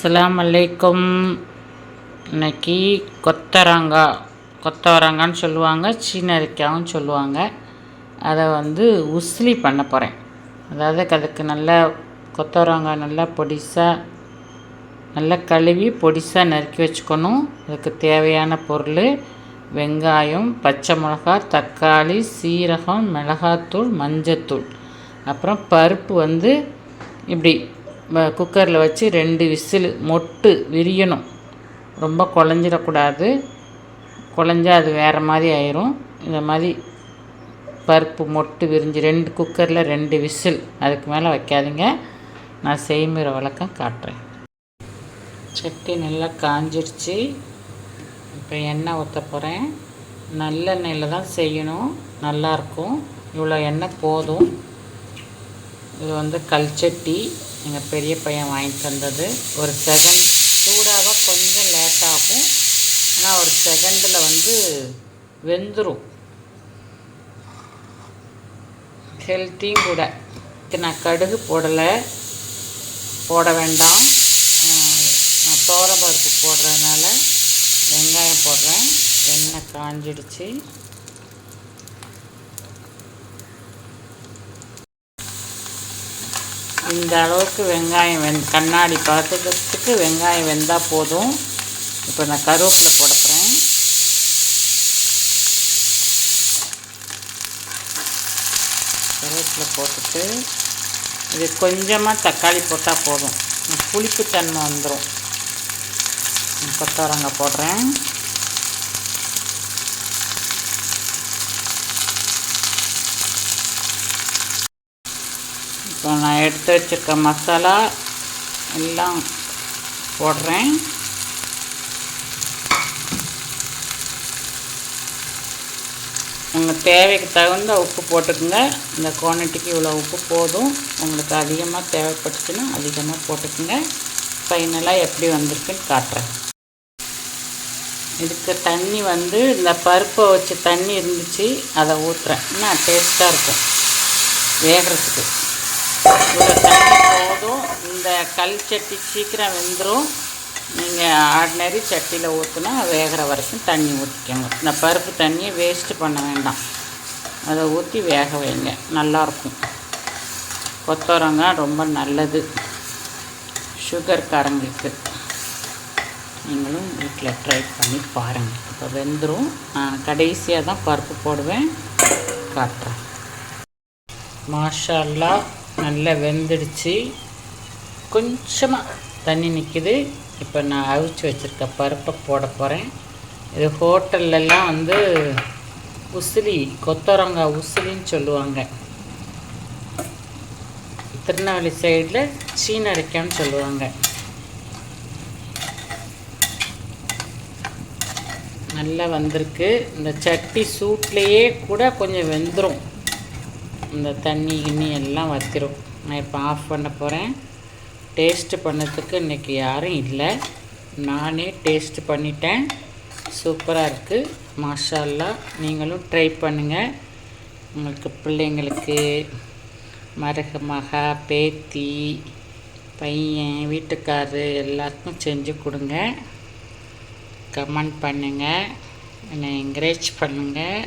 அஸ்ஸலாமு இன்னைக்கு கொத்தரங்கா கொத்தவரங்கான்னு சொல்லுவாங்க சீனரிக்காவும் சொல்லுவாங்க. அதை வந்து உஸ்லி பண்ண போகிறேன் அதாவது அதுக்கு நல்லா கொத்தவரங்காய் நல்லா பொடிசாக நல்லா கழுவி பொடிசாக நறுக்கி வச்சுக்கணும். அதுக்கு தேவையான பொருள் வெங்காயம் பச்சை மிளகாய் தக்காளி சீரகம் மிளகாத்தூள் மஞ்சத்தூள். அப்புறம் பருப்பு வந்து இப்படி குக்கரில் வச்சு ரெண்டு விசில் மொட்டு விரியணும். ரொம்ப குழஞ்சிடக்கூடாது. குழஞ்சா அது வேறு மாதிரி ஆயிரும். இந்த மாதிரி பருப்பு மொட்டு விரிஞ்சு ரெண்டு குக்கரில் ரெண்டு விசில். அதுக்கு மேலே வைக்காதீங்க. நான் செய்முறை வழக்கம் காட்டுறேன். சட்டி நல்லா காஞ்சிருச்சு. இப்போ எண்ணெய் ஊற்ற போகிறேன் நல்லெண்ணெயில் தான் செய்யணும். நல்லாயிருக்கும் இவ்வளோ எண்ணெய் போதும். இது வந்து கல்சட்டி எங்கள் பெரிய பையன் வாங்கி தந்தது. ஒரு செகண்ட் சூடாக கொஞ்சம் லேட் ஆகும். ஆனால் ஒரு செகண்டில் வந்து வெந்துடும் ஹெல்த்தியும் கூட. இதுக்கு நான் கடுகு போடலை. போட வேண்டாம். நான் தோரப்பருப்பு போடுறதுனால வெங்காயம் போடுறேன். எண்ணெய் காஞ்சிடுச்சு. இந்த அளவுக்கு வெங்காயம் வெந் கண்ணாடி பதத்துக்கு வெங்காயம் வெந்தால் போதும். இப்போ நான் கருவேப்பிலை போட போகிறேன் கருவேப்பிலை போட்டுட்டு இது கொஞ்சமாக தக்காளி போட்டால் போதும். புளிப்புத்தன்மை வந்துடும் கொத்தவரங்காய் போடுறேன். இப்போ நான் எடுத்து வச்சுருக்க மசாலா எல்லாம் போடுறேன். உங்கள் தேவைக்கு தகுந்த உப்பு போட்டுக்குங்க. இந்த குவான்டிட்டிக்கு இவ்வளோ உப்பு போதும். உங்களுக்கு அதிகமாக தேவைப்பட்டுச்சுன்னா அதிகமாக போட்டுக்குங்க. ஃபைனலாக எப்படி வந்திருக்குன்னு காட்டுறேன். இதுக்கு தண்ணி வந்து இந்த பருப்பை வச்சு தண்ணி இருந்துச்சு அதை ஊற்றுறேன் இன்னும் டேஸ்ட்டாக இருக்கும். வேகிறதுக்கு. இவ்வளோ தண்ணி போதும். இந்த கல் சட்டி சீக்கிரம் வெந்துடும் நீங்கள் ஆர்டினரி சட்டியில் ஊற்றுனா வேகிற வரைக்கும் தண்ணி ஊற்றிக்கோங்க இந்த பருப்பு தண்ணியை வேஸ்ட்டு பண்ண வேண்டாம். அதை ஊற்றி வேக வைங்க. நல்லாயிருக்கும். கொத்தரங்காய் ரொம்ப நல்லது. சுகர்காரங்களுக்கு நீங்களும் வீட்டில் ட்ரை பண்ணி பாருங்கள் இப்போ வெந்துடும் நான் கடைசியாக தான் பருப்பு போடுவேன். காட்டுறேன். மாஷால்லா. நல்லா வெந்துடுச்சு. கொஞ்சமாக தண்ணி நிற்கிது இப்போ நான் அவிச்சு வச்சுருக்க பருப்பை போட போகிறேன் இது ஹோட்டல்லலாம் வந்து உசிலி கொத்தரங்காய் உசிலின்னு சொல்லுவாங்க. திருநெல்வேலி சைடில் சீனரைக்கான்னு சொல்லுவாங்க. நல்லா வந்திருக்கு. இந்த சட்டி சூட்லேயே கூட கொஞ்சம் வெந்துடும் இந்த தண்ணி கிண்ணி எல்லாம் வத்திரும். நான் இப்போ ஆஃப் பண்ண போகிறேன் டேஸ்ட்டு பண்ணதுக்கு இன்றைக்கி யாரும் இல்லை. நானே டேஸ்ட்டு பண்ணிட்டேன். சூப்பராக இருக்குது மாஷால்லா. நீங்களும் ட்ரை பண்ணுங்கள் உங்களுக்கு பிள்ளைங்களுக்கு மருக மகா பேத்தி பையன் வீட்டுக்காரரு எல்லாருக்கும் செஞ்சு கொடுங்க. கமெண்ட் பண்ணுங்கள் என்னை என்கரேஜ் பண்ணுங்கள்